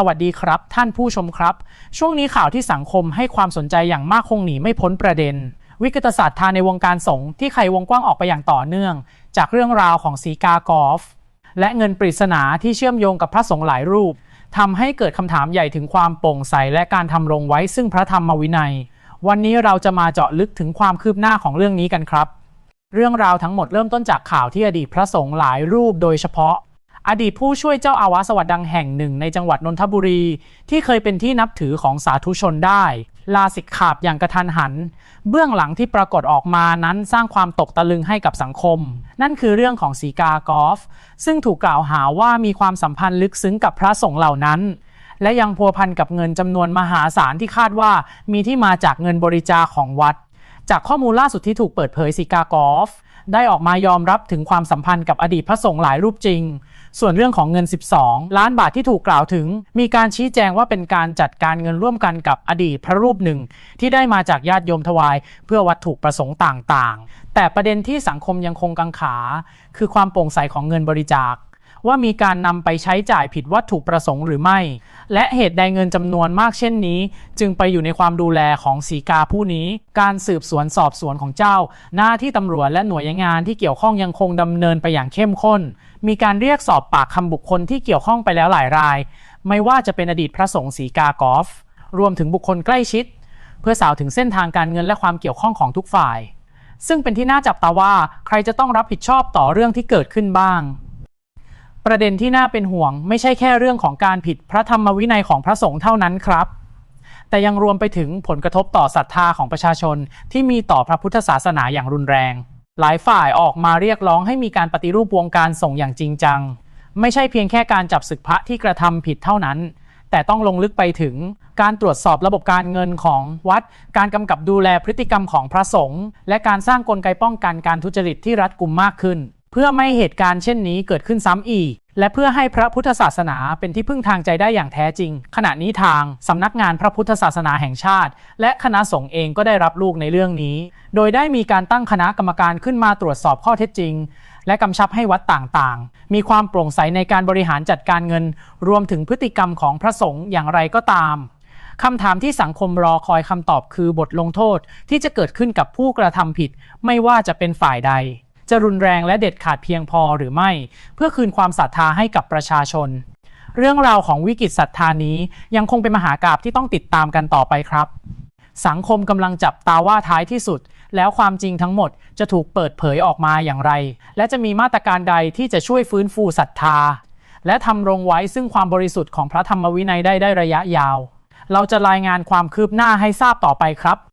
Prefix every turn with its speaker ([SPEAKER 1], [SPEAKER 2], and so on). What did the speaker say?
[SPEAKER 1] สวัสดีครับ ท่านผู้ชมครับ ช่วงนี้ข่าวที่สังคมให้ความสนใจอย่างมากคงหนีไม่พ้นประเด็น วิกฤตศาสตร์ทางในวงการสงฆ์ที่ไขวงกว้างออกไปอย่างต่อเนื่อง จากเรื่องราวของสีกากอฟและเงินปริศนาที่เชื่อมโยงกับพระสงฆ์หลายรูปทำให้เกิดคำถามใหญ่ถึงความโปร่งใสและการทำรงไว้ซึ่งพระธรรมวินัย วันนี้เราจะมาเจาะลึกถึงความคืบหน้าของเรื่องนี้กันครับ เรื่องราวทั้งหมดเริ่มต้นจากข่าวที่อดีตพระสงฆ์หลายรูป โดยเฉพาะ อดีตผู้ช่วยเจ้าอาวาสวัดดังแห่งหนึ่งในจังหวัดนนทบุรี ที่เคยเป็นที่นับถือของสาธุชนได้ ลาสิกขาบอย่างกระทันหัน เบื้องหลังที่ปรากฏออกมานั้นสร้างความตกตะลึงให้กับสังคม นั่นคือเรื่องของสีกากอฟ ซึ่งถูกกล่าวหาว่ามีความสัมพันธ์ลึกซึ้งกับพระสงฆ์เหล่านั้น และยังพัวพันกับเงินจำนวนมหาศาลที่คาดว่ามีที่มาจากเงินบริจาคของวัด จากข้อมูลล่าสุดที่ถูกเปิดเผยซิกากอฟ ได้ออกมายอมรับถึงความสัมพันธ์กับอดีตพระสงฆ์หลายรูปจริง ส่วนเรื่องของเงิน 12 ล้านบาทที่ถูกกล่าวถึง มีการชี้แจงว่าเป็นการจัดการเงินร่วมกันกับอดีตพระรูปหนึ่ง ที่ได้มาจากญาติโยมถวาย เพื่อวัตถุประสงค์ต่างๆ แต่ประเด็นที่สังคมยังคงกังขา คือความโปร่งใสของเงินบริจาค ว่ามีการนำไปใช้จ่ายผิดวัตถุประสงค์หรือไม่ และเหตุใดเงินจำนวนมากเช่นนี้ จึงไปอยู่ในความดูแลของสีกาผู้นี้ การสืบสวนสอบสวนของเจ้า หน้าที่ตำรวจและหน่วยงานที่เกี่ยวข้องยังคงดำเนินไปอย่างเข้มข้น มีการเรียกสอบปากคำบุคคลที่เกี่ยวข้องไปแล้วหลายราย ไม่ว่าจะเป็นอดีตพระสงฆ์สีกากอฟรวมถึงบุคคลใกล้ชิด เพื่อสาวถึงเส้นทางการเงินและความเกี่ยวข้องของทุกฝ่าย ซึ่งเป็นที่น่าจับตาว่าใครจะต้องรับผิดชอบต่อเรื่องที่เกิดขึ้นบ้าง ประเด็นที่น่าเป็นห่วง ไม่ใช่แค่เรื่องของการผิดพระธรรมวินัยของพระสงฆ์เท่านั้นครับ แต่ยังรวมไปถึงผลกระทบต่อศรัทธาของประชาชนที่มีต่อพระพุทธศาสนาอย่างรุนแรง หลายฝ่ายออกมาเรียกร้องให้มีการปฏิรูปวงการสงฆ์อย่างจริงจัง ไม่ใช่เพียงแค่การจับศึกพระที่กระทำผิดเท่านั้น แต่ต้องลงลึกไปถึงการตรวจสอบระบบการเงินของวัด การกำกับดูแลพฤติกรรมของพระสงฆ์และการสร้างกลไกป้องกันการทุจริตที่รัดกุมมากขึ้น พื่อไม่ใหเหตุการณ์เช่นนี้เกิดขึ้นซ้ำอีก และเพื่อให้พระพุทธศาสนาเป็นที่พึ่งทางใจได้อย่างแท้จริง ขณะนี้ทางสำนักงานพระพุทธศาสนาแห่งชาติ และคณะสงฆ์เองก็ได้รับลูกในเรื่องนี้ โดยได้มีการตั้งคณะกรรมการขึ้นมาตรวจสอบข้อเท็จจริง และกำชับให้วัดต่างๆ มีความโปร่งใสในการบริหารจัดการเงิน รวมถึงพฤติกรรมของพระสงฆ์อย่างไรก็ตามคำถามที่สังคมรอคอยคำตอบคือบทลงโทษที่จะเกิดขึ้นกับผู้กระทำผิด ไม่ว่าจะเป็นฝ่ายใด จะรุนแรงและเด็ดขาดเพียงพอหรือไม่ เพื่อคืนความศรัทธาให้กับประชาชน เรื่องราวของวิกฤตศรัทธานี้ยังคงเป็นมหากราบที่ต้องติดตามกันต่อไปครับ สังคมกำลังจับตาว่าท้ายที่สุด แล้วความจริงทั้งหมดจะถูกเปิดเผยออกมาอย่างไร และจะมีมาตรการใดที่จะช่วยฟื้นฟูศรัทธา และทำรงไว้ซึ่งความบริสุทธิ์ของพระธรรมวินัยได้ได้ระยะยาว เราจะรายงานความคืบหน้าให้ทราบต่อไปครับ